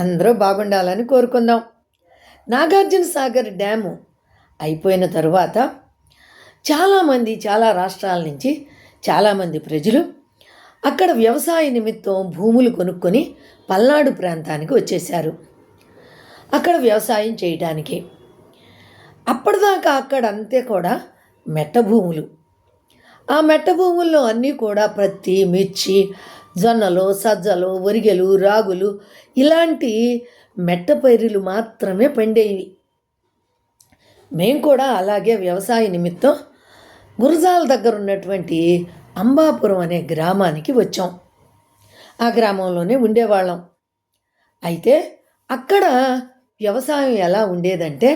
అందరూ బాగుండాలని కోరుకుందాం. నాగార్జున సాగర్ డ్యాము అయిపోయిన తరువాత చాలామంది చాలా రాష్ట్రాల నుంచి చాలామంది ప్రజలు అక్కడ వ్యవసాయ నిమిత్తం భూములు కొనుక్కొని పల్నాడు ప్రాంతానికి వచ్చేశారు. అక్కడ వ్యవసాయం చేయడానికి. అప్పటిదాకా అక్కడ అంతే కూడా మెట్ట భూములు. ఆ మెట్ట భూముల్లో అన్నీ కూడా ప్రత్తి మిర్చి జొన్నలు సజ్జలు ఒరిగెలు రాగులు ఇలాంటి మెట్ట పైరులు మాత్రమే పండేవి. మేము కూడా అలాగే వ్యవసాయ నిమిత్తం గురజాల దగ్గర ఉన్నటువంటి అంబాపురం అనే గ్రామానికి వచ్చాం. ఆ గ్రామంలోనే ఉండేవాళ్ళం. అయితే అక్కడ వ్యవసాయం ఎలా ఉండేదంటే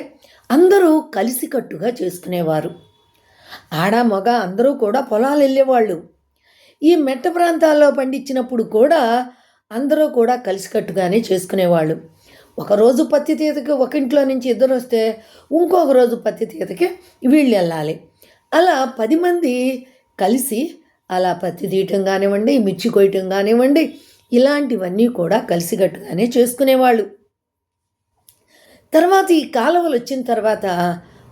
అందరూ కలిసికట్టుగా చేసుకునేవారు. ఆడ మగ అందరూ కూడా పొలాలు వెళ్ళేవాళ్ళు ఈ మెట్ట ప్రాంతాల్లో పండించినప్పుడు కూడా అందరూ కూడా కలిసికట్టుగానే చేసుకునేవాళ్ళు. ఒకరోజు పత్తి తీతకి ఒక ఇంట్లో నుంచి ఇద్దరు వస్తే ఇంకొక రోజు పత్తి తీతకి వీళ్ళు వెళ్ళాలి. అలా పది మంది కలిసి అలా పత్తి తీయటం కానివ్వండి మిర్చి కొయ్యటం కానివ్వండి ఇలాంటివన్నీ కూడా కలిసికట్టుగానే చేసుకునేవాళ్ళు. తర్వాత ఈ కాలువలు వచ్చిన తర్వాత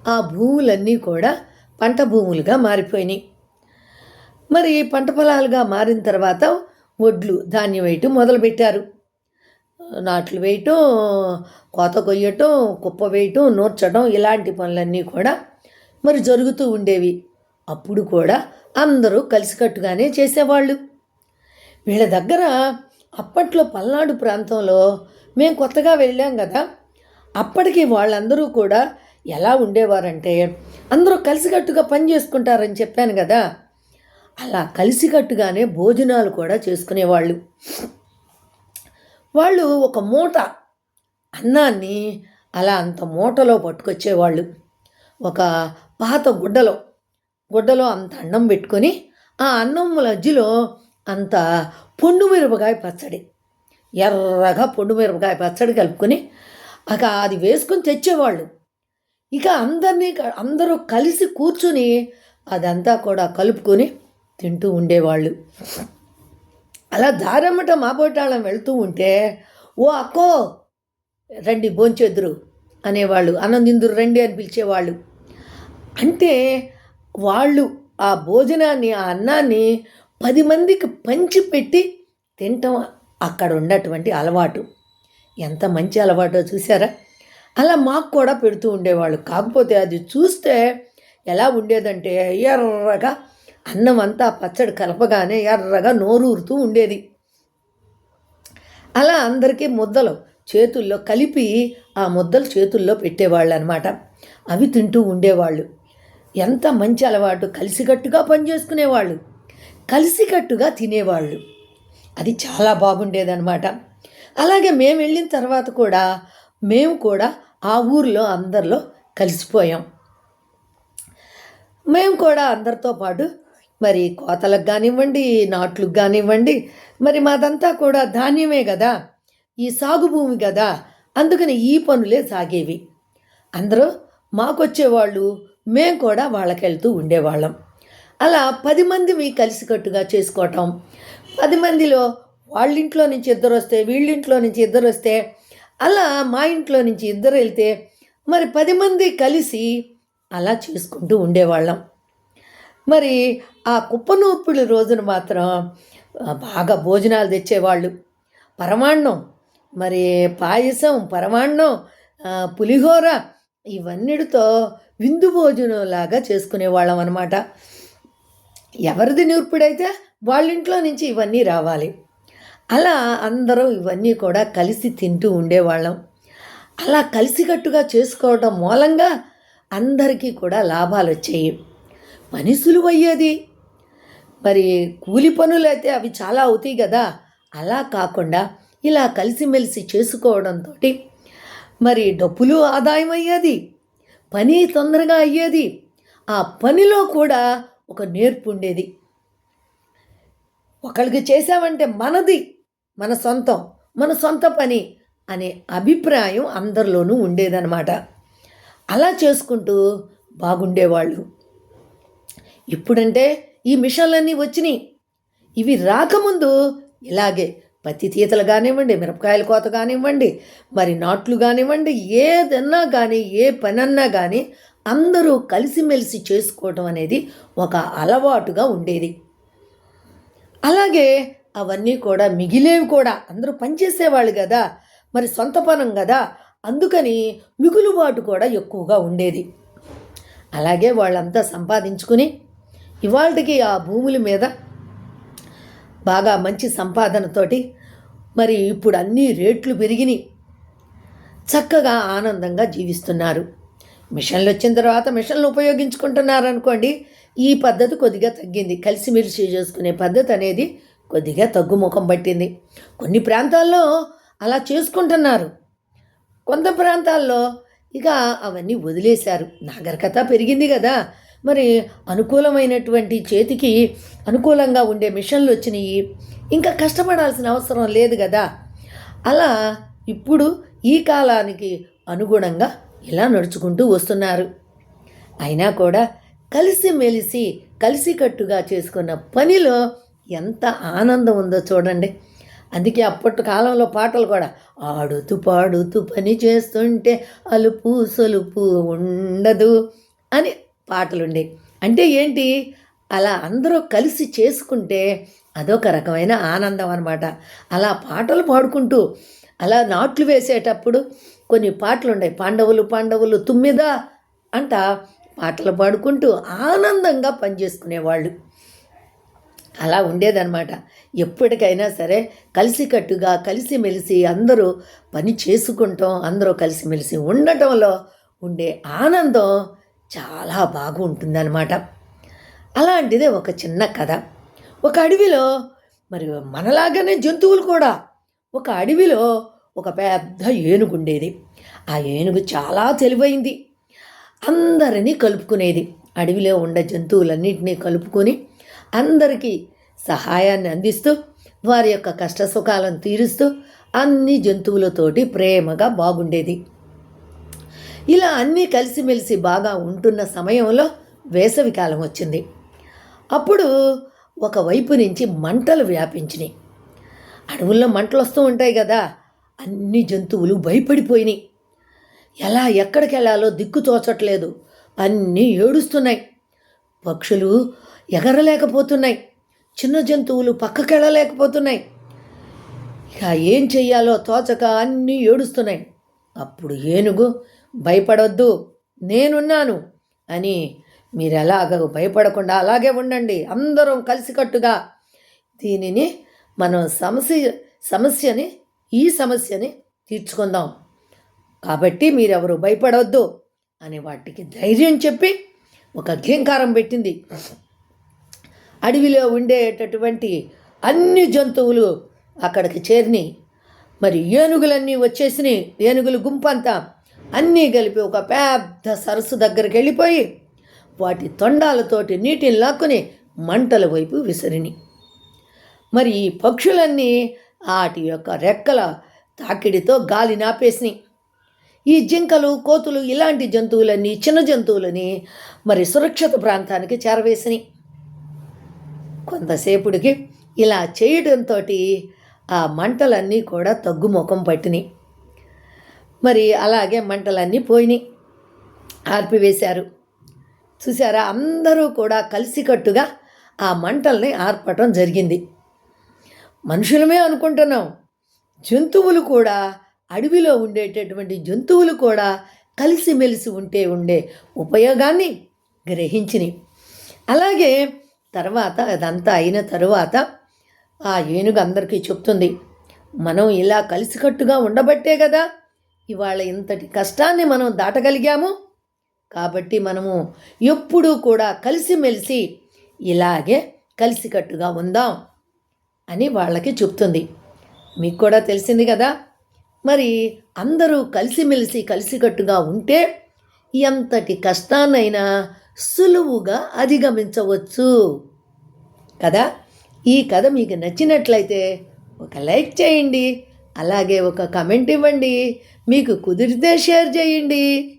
ఆ భూములన్నీ కూడా పంట భూములుగా మారిపోయినాయి. మరి పంట పొలాలుగా మారిన తర్వాత వడ్లు ధాన్యం వేయటం మొదలుపెట్టారు. నాట్లు వేయటం కోత కొయ్యటం కుప్ప వేయటం నూర్చడం ఇలాంటి పనులన్నీ కూడా మరి జరుగుతూ ఉండేవి. అప్పుడు కూడా అందరూ కలిసికట్టుగానే చేసేవాళ్ళు. వీళ్ళ దగ్గర అప్పట్లో పల్నాడు ప్రాంతంలో మేము కొత్తగా వెళ్ళాం కదా అప్పటికి వాళ్ళందరూ కూడా ఎలా ఉండేవారంటే అందరూ కలిసికట్టుగా పని చేసుకుంటారని చెప్పాను కదా అలా కలిసికట్టుగానే భోజనాలు కూడా చేసుకునేవాళ్ళు. వాళ్ళు ఒక మూట అన్నాన్ని అలా అంత మూటలో పట్టుకొచ్చేవాళ్ళు. ఒక పాత గుడ్డలో గుడ్డలో అంత అన్నం పెట్టుకొని ఆ అన్నం మధ్యలో అంత పొండు మిరపకాయ పచ్చడి ఎర్రగా పొండు మిరపకాయ పచ్చడి కలుపుకొని ఇక అది వేసుకొని తెచ్చేవాళ్ళు. ఇక అందరినీ అందరూ కలిసి కూర్చుని అదంతా కూడా కలుపుకొని తింటూ ఉండేవాళ్ళు. అలా దారమ్మట మాబోటాళం వెళ్తూ ఉంటే ఓ అక్కో రండి భోంచెదురు అనేవాళ్ళు. ఆనందిందురు రండి అని పిలిచేవాళ్ళు. అంటే వాళ్ళు ఆ భోజనాన్ని ఆ అన్నాన్ని పది మందికి పంచిపెట్టి తినటం అక్కడ ఉన్నటువంటి అలవాటు. ఎంత మంచి అలవాటో చూసారా అలా మాకు కూడా పెడుతూ ఉండేవాళ్ళు. కాకపోతే అది చూస్తే ఎలా ఉండేదంటే ఎర్రగా అన్నం అంతా పచ్చడి కలపగానే ఎర్రగా నోరూరుతూ ఉండేది. అలా అందరికీ ముద్దలు చేతుల్లో కలిపి ఆ ముద్దలు చేతుల్లో పెట్టేవాళ్ళు అనమాట అవి తింటూ ఉండేవాళ్ళు. ఎంత మంచి అలవాటు కలిసికట్టుగా పనిచేసుకునేవాళ్ళు. కలిసికట్టుగా తినేవాళ్ళు. అది చాలా బాగుండేదనమాట. అలాగే మేము వెళ్ళిన తర్వాత కూడా మేము కూడా ఆ ఊర్లో అందరిలో కలిసిపోయాం. మేము కూడా అందరితో పాటు మరి కోతలకు కానివ్వండి నాట్లకు కానివ్వండి మరి మాదంతా కూడా ధాన్యమే కదా ఈ సాగు భూమి కదా అందుకని ఈ పనులే సాగేవి. అందరూ మాకొచ్చేవాళ్ళు మేము కూడా వాళ్ళకెళ్తూ ఉండేవాళ్ళం. అలా పది మంది మీ కలిసికట్టుగా చేసుకోవటం పది మందిలో వాళ్ళ ఇంట్లో నుంచి ఇద్దరు వస్తే వీళ్ళింట్లో నుంచి ఇద్దరు వస్తే అలా మా ఇంట్లో నుంచి ఇద్దరు వెళ్తే మరి పది మంది కలిసి అలా చేసుకుంటూ ఉండేవాళ్ళం. మరి ఆ కుప్పనూర్పుడి రోజున మాత్రం బాగా భోజనాలు తెచ్చేవాళ్ళు. పరమాన్నం మరి పాయసం పరమాన్నం పులిహోర ఇవన్నిటితో విందు భోజనం లాగా చేసుకునేవాళ్ళం అనమాట ఎవరిది నూర్పుడైతే వాళ్ళ ఇంట్లో నుంచి ఇవన్నీ రావాలి. అలా అందరం ఇవన్నీ కూడా కలిసి తింటూ ఉండేవాళ్ళం. అలా కలిసికట్టుగా చేసుకోవడం మూలంగా అందరికీ కూడా లాభాలు వచ్చాయి పని సులువయ్యేది. మరి కూలి పనులు అయితే అవి చాలా అవుతాయి కదా అలా కాకుండా ఇలా కలిసిమెలిసి చేసుకోవడంతో మరి డబ్బులు ఆదాయం అయ్యేది పని తొందరగా అయ్యేది ఆ పనిలో కూడా ఒక నేర్పు ఉండేది ఒకరికి చేసామంటే మనది మన సొంతం మన సొంత పని అనే అభిప్రాయం అందరిలోనూ ఉండేదన్నమాట. అలా చేసుకుంటూ బాగుండేవాళ్ళు. ఇప్పుడంటే ఈ మిషన్లన్నీ వచ్చినాయి. ఇవి రాకముందు ఇలాగే పత్తి తీతలు కానివ్వండి మిరపకాయల కోత కానివ్వండి మరి నాట్లు కానివ్వండి ఏదన్నా కానీ ఏ పనన్నా కానీ అందరూ కలిసిమెలిసి చేసుకోవటం అనేది ఒక అలవాటుగా ఉండేది. అలాగే అవన్నీ కూడా మిగిలేవి కూడా అందరూ పనిచేసేవాళ్ళు కదా మరి సొంత పనం కదా అందుకని మిగులుబాటు కూడా ఎక్కువగా ఉండేది. అలాగే వాళ్ళంతా సంపాదించుకుని ఇవాళకి ఆ భూముల మీద బాగా మంచి సంపాదనతోటి మరి ఇప్పుడు అన్ని రేట్లు పెరిగినాయి చక్కగా ఆనందంగా జీవిస్తున్నారు. మిషన్లు వచ్చిన తర్వాత మిషన్లు ఉపయోగించుకుంటున్నారు అనుకోండి ఈ పద్ధతి కొద్దిగా తగ్గింది. కలిసిమెలిసి చేసుకునే పద్ధతి అనేది కొద్దిగా తగ్గుముఖం పట్టింది. కొన్ని ప్రాంతాల్లో అలా చేసుకుంటున్నారు. కొంత ప్రాంతాల్లో ఇక అవన్నీ వదిలేశారు. నాగరికత పెరిగింది కదా. మరి అనుకూలమైనటువంటి చేతికి అనుకూలంగా ఉండే మిషన్లు వచ్చినాయి. ఇంకా కష్టపడాల్సిన అవసరం లేదు కదా అలా ఇప్పుడు ఈ కాలానికి అనుగుణంగా ఇలా నడుచుకుంటూ వస్తున్నారు. అయినా కూడా కలిసిమెలిసి కలిసికట్టుగా చేసుకున్న పనిలో ఎంత ఆనందం ఉందో చూడండి. అందుకే అప్పటి కాలంలో పాటలు కూడా ఆడుతూ పాడుతూ పని చేస్తుంటే అలుపు సొలుపు ఉండదు అని పాటలుండే అంటే ఏంటి? అలా అందరూ కలిసి చేసుకుంటే అదొక రకమైన ఆనందం అనమాట అలా పాటలు పాడుకుంటూ అలా నాట్లు వేసేటప్పుడు కొన్ని పాటలు ఉన్నాయి పాండవులు పాండవులు తుమ్మిద అంట పాటలు పాడుకుంటూ ఆనందంగా పనిచేసుకునేవాళ్ళు. అలా ఉండేదన్నమాట. ఎప్పటికైనా సరే కలిసికట్టుగా కలిసిమెలిసి అందరూ పని చేసుకుంటాం అందరూ కలిసిమెలిసి ఉండటంలో ఉండే ఆనందం చాలా బాగుంటుందన్నమాట. అలాంటిదే ఒక చిన్న కథ. ఒక అడవిలో మరి మనలాగానే జంతువులు కూడా. ఒక అడవిలో ఒక పెద్ద ఏనుగు ఉండేది. ఆ ఏనుగు చాలా తెలివైంది. అందరినీ కలుపుకునేది. అడవిలో ఉండే జంతువులన్నింటినీ కలుపుకొని అందరికీ సహాయాన్ని అందిస్తూ వారి యొక్క కష్ట సుఖాలను తీరుస్తూ అన్ని జంతువులతోటి ప్రేమగా బాగుండేది. ఇలా అన్నీ కలిసిమెలిసి బాగా ఉంటున్న సమయంలో వేసవి కాలం వచ్చింది. అప్పుడు ఒకవైపు నుంచి మంటలు వ్యాపించినాయి. అడవుల్లో మంటలు వస్తూ ఉంటాయి కదా అన్ని జంతువులు భయపడిపోయినాయి. ఎలా ఎక్కడికి వెళ్ళాలో దిక్కు తోచట్లేదు. అన్నీ ఏడుస్తున్నాయి. పక్షులు ఎగరలేకపోతున్నాయి. చిన్న జంతువులు పక్కకెళ్ళలేకపోతున్నాయి. ఇక ఏం చెయ్యాలో తోచక అన్నీ ఏడుస్తున్నాయి. అప్పుడు ఏనుగు భయపడొద్దు నేనున్నాను అని మీరు ఎలాగ భయపడకుండా అలాగే ఉండండి. అందరం కలిసికట్టుగా దీనిని మనం సమస్య సమస్యని ఈ సమస్యని తీర్చుకుందాం. కాబట్టి మీరెవరు భయపడవద్దు అని వాటికి ధైర్యం చెప్పి ఒక ఘీంకారం పెట్టింది. అడవిలో ఉండేటటువంటి అన్ని జంతువులు అక్కడికి చేరినాయి. మరి ఏనుగులన్నీ వచ్చేసినాయి. ఏనుగులు గుంపంతా అన్నీ కలిపి ఒక పెద్ద సరస్సు దగ్గరికి వెళ్ళిపోయి వాటి తొండాలతోటి నీటిని లాక్కుని మంటల వైపు విసిరిని. మరి ఈ పక్షులన్నీ వాటి యొక్క రెక్కల తాకిడితో గాలి నాపేసినాయి ఈ జింకలు కోతులు ఇలాంటి జంతువులన్నీ చిన్న జంతువులని మరి సురక్షిత ప్రాంతానికి చేరవేసినాయి కొంతసేపుడికి ఇలా చేయడంతో ఆ మంటలన్నీ కూడా తగ్గుముఖం పట్టినాయి మరి అలాగే మంటలన్నీ పోయినాయి. ఆర్పివేశారు చూసారా అందరూ కూడా కలిసికట్టుగా ఆ మంటల్ని ఆర్పటం జరిగింది. మనుషులమే అనుకుంటున్నాం. జంతువులు కూడా అడవిలో ఉండేటటువంటి జంతువులు కూడా కలిసిమెలిసి ఉంటే ఉండే ఉపయోగాన్ని గ్రహించినాయి. అలాగే తర్వాత అదంతా అయిన తరువాత ఆ ఏనుగు అందరికీ చెప్తుంది మనం ఇలా కలిసికట్టుగా ఉండబట్టే కదా ఇవాళ ఇంతటి కష్టాన్ని మనం దాటగలిగాము. కాబట్టి మనము ఎప్పుడూ కూడా కలిసిమెలిసి ఇలాగే కలిసికట్టుగా ఉందాం అని వాళ్ళకి చెప్తుంది. మీకు కూడా తెలిసింది కదా? మరి అందరూ కలిసిమెలిసి కలిసికట్టుగా ఉంటే ఎంతటి కష్టాన్నైనా సులువుగా అధిగమించవచ్చు. కదా? ఈ కథ మీకు నచ్చినట్లయితే ఒక లైక్ చేయండి. అలాగే ఒక కమెంట్ ఇవ్వండి. మీకు కుదిరితే షేర్ చేయండి.